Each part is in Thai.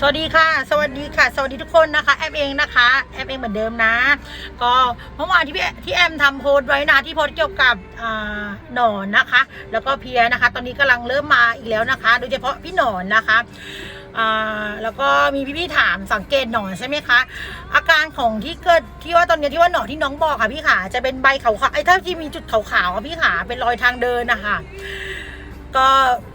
สวัสดีค่ะ สวัสดีค่ะ สวัสดีทุกคนนะคะ แอมเองนะคะ แอมเองเหมือนเดิมนะ ก็เมื่อวานที่พี่ที่แอมทำโพสต์ไว้นะที่โพสต์เกี่ยวกับอ่าหนอนนะคะ แล้วก็เพียนะคะ ตอนนี้กำลังเริ่มมาอีกแล้วนะคะ โดยเฉพาะพี่หนอนนะคะอ่าแล้วก็มีพี่ๆถามสังเกตหนอนใช่ไหมคะ อาการของที่เกิดที่ว่าตอนนี้ที่ว่าหนอนที่น้องบอกค่ะพี่ขาจะเป็นใบขาวๆไอ้เท่าที่มีจุดขาวๆค่ะพี่ขาเป็นรอยทางเดินนะคะ ก็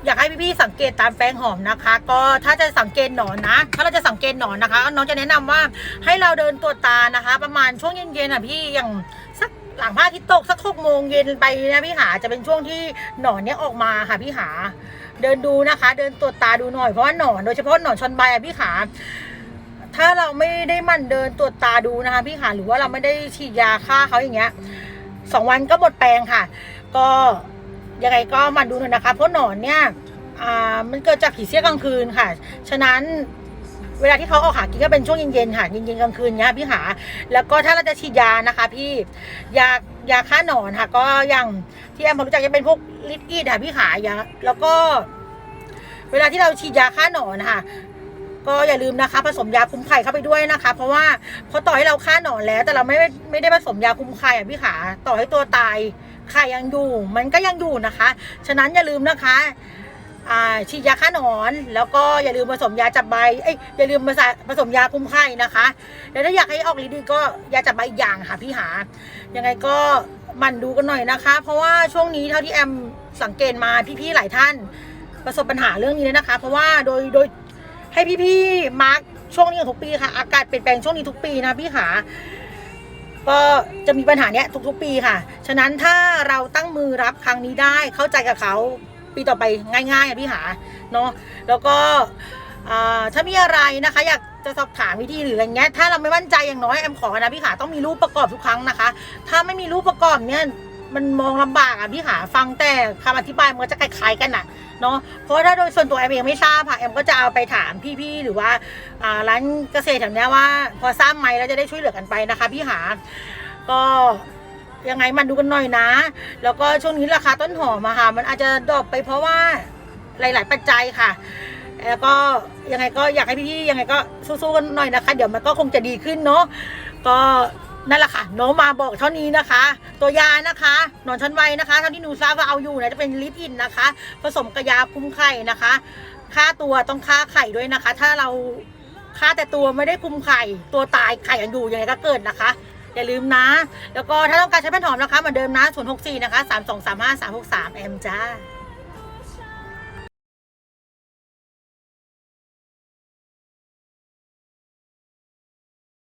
อยากให้พี่ๆสังเกตตามแปลงหอมนะคะ ก็ถ้าจะสังเกตหนอนนะ ถ้าเราจะสังเกตหนอนนะคะ น้องจะแนะนำว่าให้เราเดินตัวจตานะคะ ประมาณช่วงเย็นๆอะพี่อย่างสักหลังพระอาทิตย์ตกสักหกโมงเย็นไปนะพี่หาจะเป็นช่วงที่หนอนเนี้ยออกมาค่ะพี่หา เดินดูนะคะ เดินตัวจตาดูหน่อยเพราะว่าหนอนโดยเฉพาะหนอนชนใบอะพี่ขา ถ้าเราไม่ได้มันเดินตรวจตาดูนะคะ พี่ขาหรือว่าเราไม่ได้ฉีดยาฆ่าเขาอย่างเงี้ยสองวันก็หมดแปลงค่ะ ก็ ยังไงก็มันดูหน่อยนะคะ เพราะหนอนเนี่ยอ่ามันเกิดจากผีเสื้อกลางคืนค่ะ ฉะนั้นเวลาที่เขาออกหากินก็เป็นช่วงเย็นๆค่ะเย็นๆกลางคืนเนี้ยพี่หา แล้วก็ถ้าเราจะฉีดยานะคะพี่ยายาฆ่าหนอนค่ะ ก็อย่างที่แอมพอรู้จักจะเป็นพวกลิดอีดค่ะพี่ขายาแล้วก็ เวลาที่เราฉีดยาฆ่าหนอนนะคะ ก็อย่าลืมนะคะ ผสมยาคุมไข่เข้าไปด้วยนะคะ เพราะว่าพอต่อให้เราฆ่าหนอนแล้ว แต่เราไม่ไม่ได้ผสมยาคุมไข่อะพี่ขาต่อให้ตัวตายไข่ยังอยู่ มันก็ยังอยู่นะคะ ฉะนั้นอย่าลืมนะคะฉีดยาฆ่าหนอน แล้วก็อย่าลืมผสมยาจับใบเอ้ยอย่าลืมผสมยาคุมไข่นะคะ แล้วถ้าอยากให้ออกฤทธิ์ดีก็ยาจับใบอีกอย่างค่ะพี่หา ยังไงก็มันดูกันหน่อยนะคะ เพราะว่าช่วงนี้เท่าที่แอมสังเกตมาพี่ๆหลายท่าน ประสบปัญหาเรื่องนี้เลยนะคะ เพราะว่าโดยโดย ให้พี่ๆมาร์กช่วงนี้ของทุกปีค่ะ อากาศเปลี่ยนแปลงช่วงนี้ทุกปีนะพี่ขาก็จะมีปัญหาเนี้ยทุกๆปีค่ะ ฉะนั้นถ้าเราตั้งมือรับครั้งนี้ได้เข้าใจกับเขาปีต่อไปง่ายๆอะพี่หาเนาะแล้วก็อ่าถ้ามีอะไรนะคะ อยากจะสอบถามวิธีหรืออะไรเงี้ยถ้าเราไม่มั่นใจอย่างน้อยแอมขอนะพี่ขาต้องมีรูปประกอบทุกครั้งนะคะ ถ้าไม่มีรูปประกอบเนี่ย มันมองลำบากอะพี่ขาฟังแต่คำอธิบายมันก็จะคล้ายๆกันอะเนาะเพราะถ้าโดยส่วนตัวแอมเองไม่ทราบค่ะแอมก็จะเอาไปถามพี่ๆหรือว่าร้านเกษตรแถวนี้ว่า พอทราบไหมแล้วจะได้ช่วยเหลือกันไปนะคะ พี่หาก็ยังไงมันดูกันหน่อยนะ แล้วก็ช่วงนี้ราคาต้นหอมอะค่ะ มันอาจจะดรอปไปเพราะว่าหลาย ๆ ปัจจัยค่ะ แล้วก็ยังไงก็อยากให้พี่ๆยังไงก็สู้ๆกันหน่อยนะคะ เดี๋ยวมันก็คงจะดีขึ้นเนาะก็ นั่นแหละค่ะน้องมาบอกเท่านี้นะคะ ตัวยานะคะหนอนชั้นไวนะคะเท่าที่หนูทราบว่าเอาอยู่เนี่ยจะเป็นลิปอินนะคะ ผสมกับยาคุมไข่นะคะ ค่าตัวต้องค่าไข่ด้วยนะคะ ถ้าเราค่าแต่ตัวไม่ได้คุมไข่ตัวตายไข่ยังอยู่ยังไงก็เกิดนะคะอย่าลืมนะ แล้วก็ถ้าต้องการใช้แผ่นหอมนะคะเหมือนเดิมนะ064นะคะ3235 363แอมจ้า